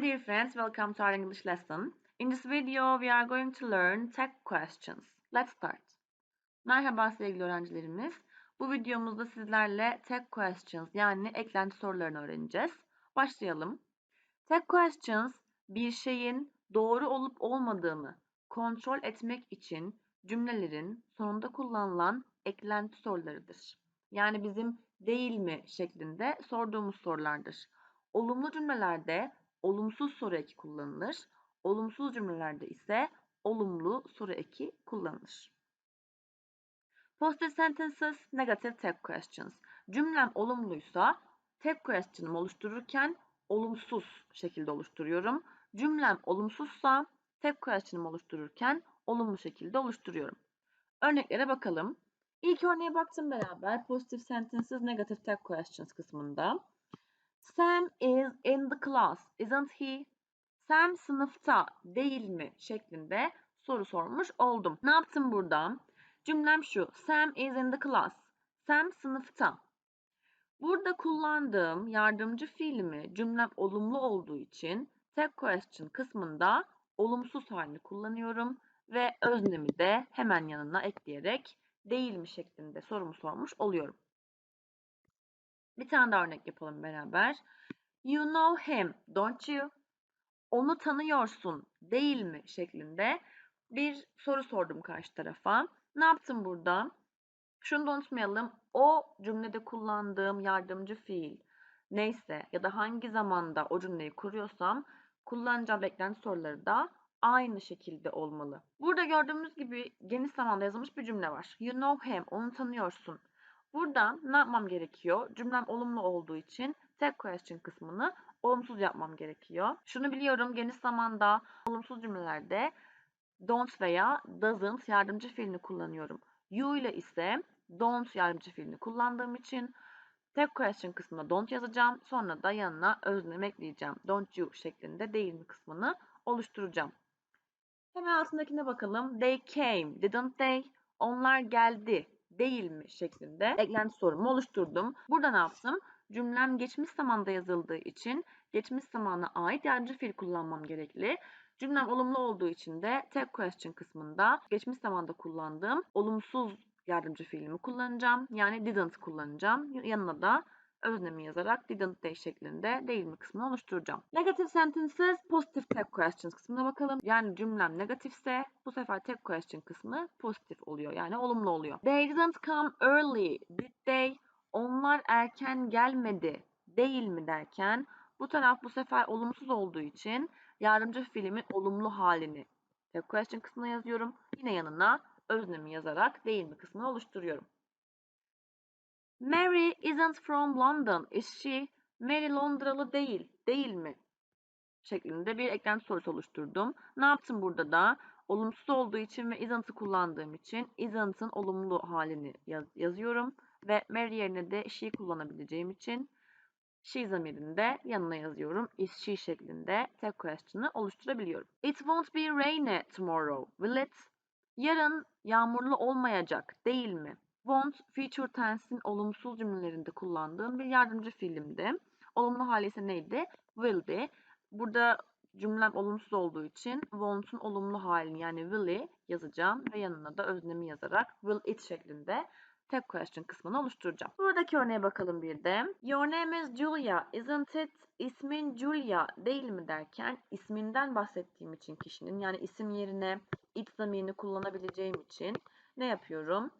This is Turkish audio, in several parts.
Dear friends, welcome to our English lesson. In this video we are going to learn tag questions. Let's start. Merhaba sevgili öğrencilerimiz. Bu videomuzda sizlerle tag questions yani eklenti sorularını öğreneceğiz. Başlayalım. Tag questions bir şeyin doğru olup olmadığını kontrol etmek için cümlelerin sonunda kullanılan eklenti sorularıdır. Yani bizim değil mi şeklinde sorduğumuz sorulardır. Olumlu cümlelerde olumsuz soru eki kullanılır. Olumsuz cümlelerde ise olumlu soru eki kullanılır. Positive sentences, negative tag questions. Cümlem olumluysa tag question'ımı oluştururken olumsuz şekilde oluşturuyorum. Cümlem olumsuzsa tag question'ımı oluştururken olumlu şekilde oluşturuyorum. Örneklere bakalım. İlk örneğe baktım beraber. Positive sentences, negative tag questions kısmında. Sam is in the class, isn't he? Sam sınıfta değil mi? şeklinde soru sormuş oldum. Ne yaptım burada? Cümlem şu. Sam is in the class. Sam sınıfta. Burada kullandığım yardımcı fiilimi cümlem olumlu olduğu için tek question kısmında olumsuz halini kullanıyorum ve öznemi de hemen yanına ekleyerek değil mi şeklinde sorumu sormuş oluyorum. Bir tane daha örnek yapalım beraber. You know him, don't you? Onu tanıyorsun, değil mi? şeklinde bir soru sordum karşı tarafa. Ne yaptım burada? Şunu da unutmayalım. O cümlede kullandığım yardımcı fiil neyse ya da hangi zamanda o cümleyi kuruyorsam kullanacağım beklenti soruları da aynı şekilde olmalı. Burada gördüğümüz gibi geniş zamanda yazılmış bir cümle var. You know him, onu tanıyorsun. Burada ne yapmam gerekiyor? Cümlem olumlu olduğu için tek question kısmını olumsuz yapmam gerekiyor. Şunu biliyorum geniş zamanda olumsuz cümlelerde don't veya doesn't yardımcı fiilini kullanıyorum. You ile ise don't yardımcı fiilini kullandığım için tek question kısmına don't yazacağım. Sonra da yanına özlem ekleyeceğim. Don't you şeklinde değil mi kısmını oluşturacağım. Hemen altındakine bakalım. They came, didn't they? Onlar geldi, değil mi şeklinde eklenti sorumu oluşturdum. Burada ne yaptım? Cümlem geçmiş zamanda yazıldığı için geçmiş zamana ait yardımcı fiil kullanmam gerekli. Cümlem olumlu olduğu için de tek question kısmında geçmiş zamanda kullandığım olumsuz yardımcı fiilimi kullanacağım. Yani didn't kullanacağım. Yanına da öznemi yazarak didn't they şeklinde değil mi kısmını oluşturacağım. Negative sentences, positive tek questions kısmına bakalım. Yani cümlem negatifse bu sefer tek question kısmı pozitif oluyor. Yani olumlu oluyor. They didn't come early, did they? Onlar erken gelmedi değil mi derken bu taraf bu sefer olumsuz olduğu için yardımcı fiilimin olumlu halini tek question kısmına yazıyorum. Yine yanına öznemi yazarak değil mi kısmını oluşturuyorum. Mary isn't from London, is she? Mary Londralı değil, değil mi? şeklinde bir eklenti sorusu oluşturdum. Ne yaptım burada da? Olumsuz olduğu için ve isn't'ı kullandığım için isn't'ın olumlu halini yaz yazıyorum. Ve Mary yerine de she kullanabileceğim için she zamirinde yanına yazıyorum. Is she şeklinde tek question'ı oluşturabiliyorum. It won't be rainy tomorrow, will it? Yarın yağmurlu olmayacak değil mi? Won't future tense'in olumsuz cümlelerinde kullandığım bir yardımcı fiilimdi. Olumlu hali ise neydi? Will'di. Burada cümlem olumsuz olduğu için won't'un olumlu halini yani will'i yazacağım ve yanına da öznemi yazarak will it şeklinde tek question kısmını oluşturacağım. Buradaki örneğe bakalım bir de. Your name is Julia, isn't it? İsmin Julia değil mi derken isminden bahsettiğim için kişinin yani isim yerine it zamirini kullanabileceğim için ne yapıyorum?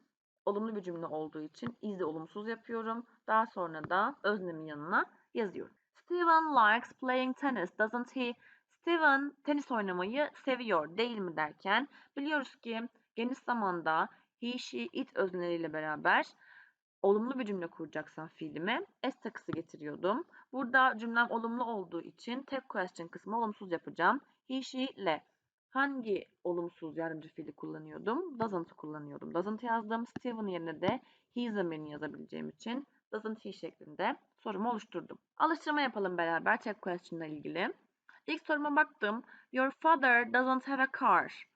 Olumlu bir cümle olduğu için is'i olumsuz yapıyorum. Daha sonra da öznemin yanına yazıyorum. Steven likes playing tennis, doesn't he? Steven tenis oynamayı seviyor değil mi derken biliyoruz ki geniş zamanda he, she, it özneleriyle beraber olumlu bir cümle kuracaksam fiilime s takısı getiriyordum. Burada cümlem olumlu olduğu için tek question kısmı olumsuz yapacağım. He, she ile hangi olumsuz yardımcı fiili kullanıyordum? Doesn't kullanıyordum. Doesn't yazdım. Steven yerine de he zamirini yazabileceğim için doesn't he şeklinde sorumu oluşturdum. Alıştırma yapalım beraber tek question ile ilgili. İlk soruma baktım. Your father doesn't have a car.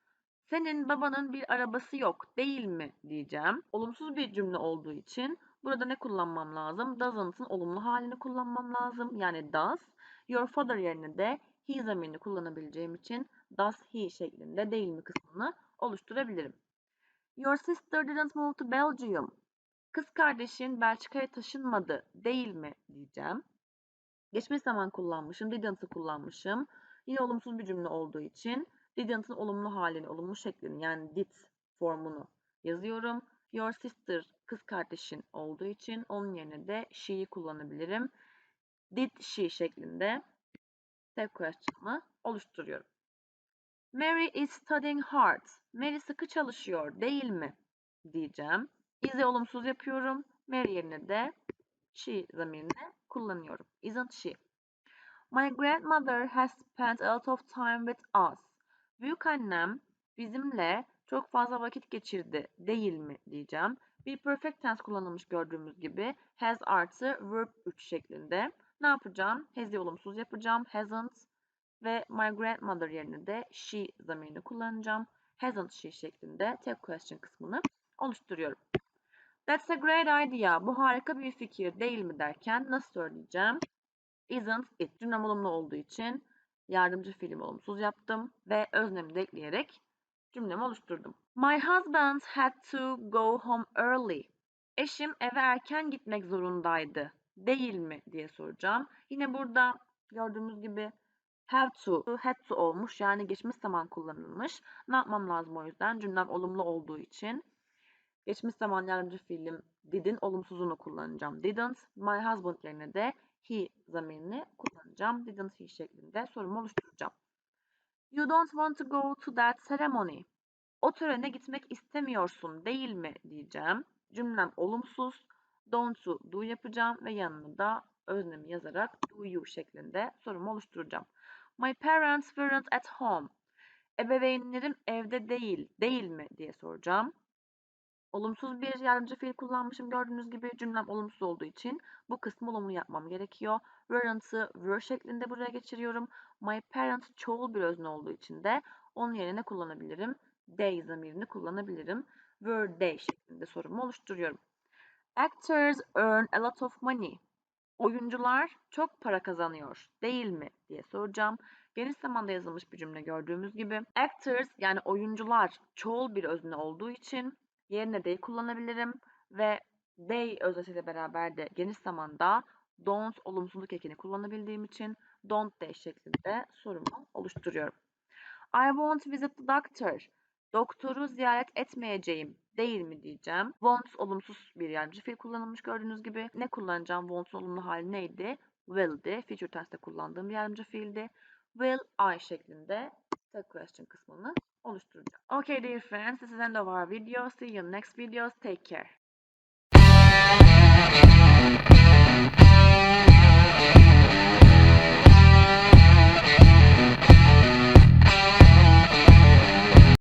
Senin babanın bir arabası yok değil mi diyeceğim. Olumsuz bir cümle olduğu için burada ne kullanmam lazım? Doesn't'ın olumlu halini kullanmam lazım. Yani does. Your father yerine de he zamirini kullanabileceğim için does he şeklinde değil mi kısmını oluşturabilirim. Your sister didn't move to Belgium. Kız kardeşin Belçika'ya taşınmadı değil mi diyeceğim. Geçmiş zaman kullanmışım, didn't'ı kullanmışım. Yine olumsuz bir cümle olduğu için didn't'ın olumlu halini, olumlu şeklini yani did formunu yazıyorum. Your sister kız kardeşin olduğu için onun yerine de she'yi kullanabilirim. Did she şeklinde tek question'ımı oluşturuyorum. Mary is studying hard. Mary sıkı çalışıyor değil mi? diyeceğim. Is'i olumsuz yapıyorum. Mary yerine de she zamirini kullanıyorum. Isn't she? My grandmother has spent a lot of time with us. Büyük annem bizimle çok fazla vakit geçirdi değil mi diyeceğim. Bir perfect tense kullanılmış gördüğümüz gibi has artı verb 3 şeklinde. Ne yapacağım? Has'i olumsuz yapacağım. Hasn't ve my grandmother yerine de she zamirini kullanacağım. Hasn't she şeklinde tek question kısmını oluşturuyorum. That's a great idea. Bu harika bir fikir değil mi derken nasıl söyleyeceğim? Isn't it cümlem olumlu olduğu için yardımcı fiilim olumsuz yaptım ve öznemi de ekleyerek cümlemi oluşturdum. My husband had to go home early. Eşim eve erken gitmek zorundaydı. Değil mi diye soracağım. Yine burada gördüğümüz gibi have to, had to olmuş yani geçmiş zaman kullanılmış. Ne yapmam lazım o yüzden? Cümlem olumlu olduğu için geçmiş zaman yardımcı fiilim did'in olumsuzunu kullanacağım. Didn't. My husband yerine de he zamirini kullanacağım. Didn't he şeklinde sorumu oluşturacağım. You don't want to go to that ceremony. O törene gitmek istemiyorsun değil mi diyeceğim. Cümlem olumsuz. Don't to do yapacağım ve yanına da öznemi yazarak do you şeklinde sorumu oluşturacağım. My parents weren't at home. Ebeveynlerim evde değil, değil mi diye soracağım. Olumsuz bir yardımcı fiil kullanmışım. Gördüğünüz gibi cümlem olumsuz olduğu için bu kısmı olumlu yapmam gerekiyor. Weren't'ı were şeklinde buraya geçiriyorum. My parents çoğul bir özne olduğu için de onun yerine ne kullanabilirim? They zamirini kullanabilirim. Were they şeklinde sorumu oluşturuyorum. Actors earn a lot of money. Oyuncular çok para kazanıyor değil mi diye soracağım. Geniş zamanda yazılmış bir cümle gördüğümüz gibi. Actors yani oyuncular çoğul bir özne olduğu için yerine they kullanabilirim ve they öznesiyle beraber de geniş zamanda don't olumsuzluk ekini kullanabildiğim için don't they şeklinde sorumu oluşturuyorum. I won't visit the doctor. Doktoru ziyaret etmeyeceğim değil mi diyeceğim. Won't olumsuz bir yardımcı fiil kullanılmış gördüğünüz gibi. Ne kullanacağım? Won't'un olumlu hali neydi? Will'di. Future tense'te kullandığım bir yardımcı fiildi. Will I şeklinde the question kısmını oluşturacağım. Okay dear friends, this is end of our video. See you next videos. Take care.